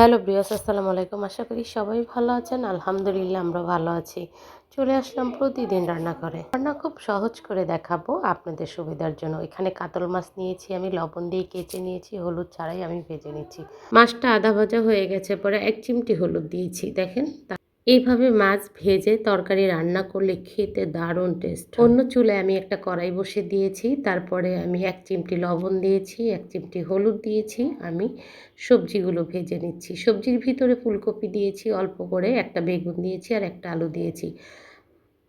Hello ব্রিয়াস আসসালামু আলাইকুম। আশা করি সবাই ভালো আছেন। আলহামদুলিল্লাহ, আমরা ভালো আছি। চলে আসলাম প্রতিদিন রান্না করে। রান্না খুব সহজ করে দেখাবো আপনাদের সুবিধার জন্য। এখানে কাতল মাছ নিয়েছি, আমি লবণ দিয়ে কেচে নিয়েছি, হলুদ ছাড়াই আমি ভেজে নিয়েছি মাছটা আধা ভাজা হয়ে গেছে, পরে এক চিমটি হলুদ দিয়েছি, দেখেন। এইভাবে মাছ ভেজে তরকারি রান্না করলে খেতে দারুণ টেস্ট অন্য চুলে আমি একটা কড়াই বসে দিয়েছি, তারপরে আমি এক চিমটি লবণ দিয়েছি, এক চিমটি হলুদ দিয়েছি, আমি সবজিগুলো ভেজে নিচ্ছি। সবজির ভিতরে ফুলকপি দিয়েছি, অল্প করে একটা বেগুন দিয়েছি আর একটা আলু দিয়েছি।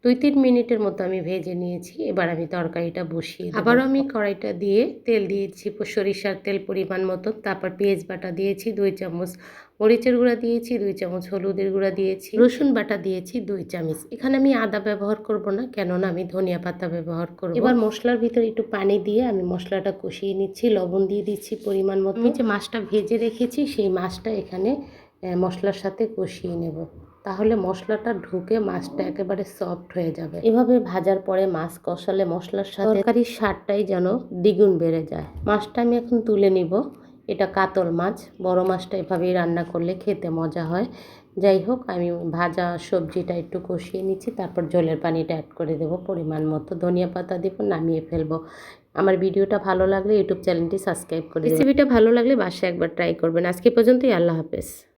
দুই তিন মিনিটের মতো আমি ভেজে নিয়েছি। এবার আমি তরকারিটা বসিয়ে আবারও আমি কড়াইটা দিয়ে তেল দিয়েছি সরিষার তেল পরিমাণ মতো। তারপর পেঁয়াজ বাটা দিয়েছি দুই চামচ মরিচের গুঁড়া দিয়েছি দুই চামচ হলুদের গুঁড়া দিয়েছি রসুন বাটা দিয়েছি দুই চামচ। এখানে আমি আদা ব্যবহার করব না কেননা আমি ধনিয়া পাতা ব্যবহার করব। এবার মশলার ভিতরে একটু পানি দিয়ে আমি মশলাটা কষিয়ে নিচ্ছি লবণ দিয়ে দিচ্ছি পরিমাণ মতো। আমি যে মাছটা ভেজে রেখেছি সেই মাছটা এখানে মশলার সাথে কষিয়ে নেব। তাহলে মশলাটা ঢুকে মাছটা একেবারে সফট হয়ে যাবে। এভাবে ভাজার পরে মাছ কষালে মশলার সাথে তরকারির স্বাদটাই যেন দ্বিগুণ বেড়ে যায়। মাছটা আমি এখন তুলে নিব। এটা কাতল মাছ, বড় মাছটা এভাবেই রান্না করলে খেতে মজা হয়। যাই হোক, আমি ভাজা সবজিটা একটু কষিয়ে নিচ্ছি, তারপর জলের পানিটা অ্যাড করে দেবো পরিমাণ মতো। ধনিয়া পাতা দেবো নামিয়ে ফেলব। আমার ভিডিওটা ভালো লাগলে ইউটিউব চ্যানেলটি সাবস্ক্রাইব করে রেসিপিটা ভালো লাগলে বাসায় একবার ট্রাই করবেন। আজকে পর্যন্তই, আল্লাহ হাফেজ।